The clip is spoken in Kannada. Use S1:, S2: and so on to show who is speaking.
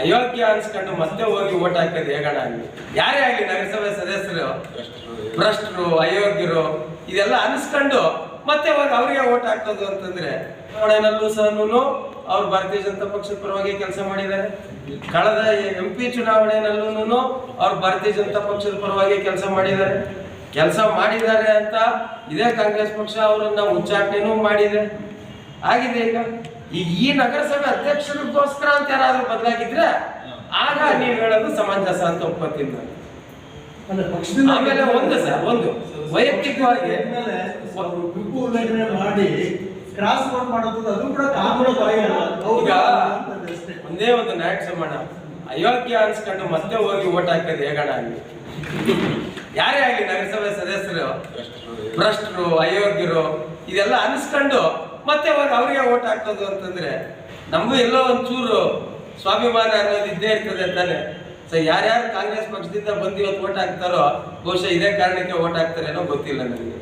S1: ಅಯೋಗ್ಯ ಅನ್ಸ್ಕೊಂಡು ಮತ್ತೆ ಹೋಗಿ ಓಟ್ ಹಾಕೋದು ಹೇಗಣ ಅಲ್ಲಿ? ಯಾರೇ ಆಗಲಿ ನಗರಸಭೆ ಸದಸ್ಯರು, ಭ್ರಷ್ಟರು, ಅಯೋಗ್ಯರು, ಇದೆಲ್ಲ ಅನ್ಸ್ಕೊಂಡು ಮತ್ತೆ ಹೋಗಿ ಅವ್ರಿಗೆ ಓಟ್ ಹಾಕೋದು ಅಂತಂದ್ರೆ ಚುನಾವಣೆಯಲ್ಲೂ ಸಹನು ಅವ್ರು ಭಾರತೀಯ ಜನತಾ ಪಕ್ಷದ ಪರವಾಗಿ ಕೆಲಸ ಮಾಡಿದ್ದಾರೆ. ಕಳೆದ ಎಂ ಪಿ ಚುನಾವಣೆಯಲ್ಲೂ ಅವ್ರು ಭಾರತೀಯ ಜನತಾ ಪಕ್ಷದ ಪರವಾಗಿ ಕೆಲಸ ಮಾಡಿದ್ದಾರೆ. ಕೆಲಸ ಮಾಡಿದ್ದಾರೆ ಅಂತ ಇದೇ ಕಾಂಗ್ರೆಸ್ ಪಕ್ಷ ಅವರನ್ನ ಉಚ್ಚಾಟನೆ ಮಾಡಿದೆ. ಆಗಿದೆ ಈಗ. ಈಗ ಈ ನಗರಸಭೆ ಅಧ್ಯಕ್ಷರಿಗೋಸ್ಕರ ಅಂತ ಯಾರಾದ್ರೂ ಬದಲಾಗಿದ್ರೆ ಆಗ ನೀವು ಹೇಳೋದು ಸಮಂಜಸ ಅಂತ ನಾನು.
S2: ಪಕ್ಷದಿಂದ
S1: ಆಮೇಲೆ ಒಂದು ಸರ್ ಒಂದು. ವೈಯಕ್ತಿಕವಾಗಿ
S2: ಮಾಡಿ ಕ್ರಾಸ್ ಮಾಡೋದು ಅದು ಕೂಡ ಕಾನೂನು
S1: ಈಗ ಒಂದೇ ಒಂದು ನಾಯಕ ಸಮಾನ ಅಯೋಗ್ಯ ಅನ್ಸ್ಕೊಂಡು ಮತ್ತೆ ಹೋಗಿ ಓಟ್ ಹಾಕೋದು ಹೇಗಣ ಅಲ್ಲಿ? ಯಾರೇ ಆಗಲಿ ನಗರಸಭೆ ಸದಸ್ಯರು ಭ್ರಷ್ಟರು ಅಯೋಗ್ಯರು ಇದೆಲ್ಲ ಅನ್ಸ್ಕೊಂಡು ಮತ್ತೆ ಅವ್ರು ಅವರಿಗೆ ಓಟ್ ಹಾಕೋದು ಅಂತಂದ್ರೆ ನಮಗೂ ಎಲ್ಲೋ ಒಂಚೂರು ಸ್ವಾಭಿಮಾನ ಅನ್ನೋದು ಇದ್ದೇ ಇರ್ತದೆ ತಾನೆ ಸೊ ಯಾರ್ಯಾರು ಕಾಂಗ್ರೆಸ್ ಪಕ್ಷದಿಂದ ಬಂದು ಇವತ್ತು ಓಟ್ ಹಾಕ್ತಾರೋ ಬಹುಶಃ ಇದೇ ಕಾರಣಕ್ಕೆ ಓಟ್ ಹಾಕ್ತಾರೇನೋ ಗೊತ್ತಿಲ್ಲ ನನಗೆ.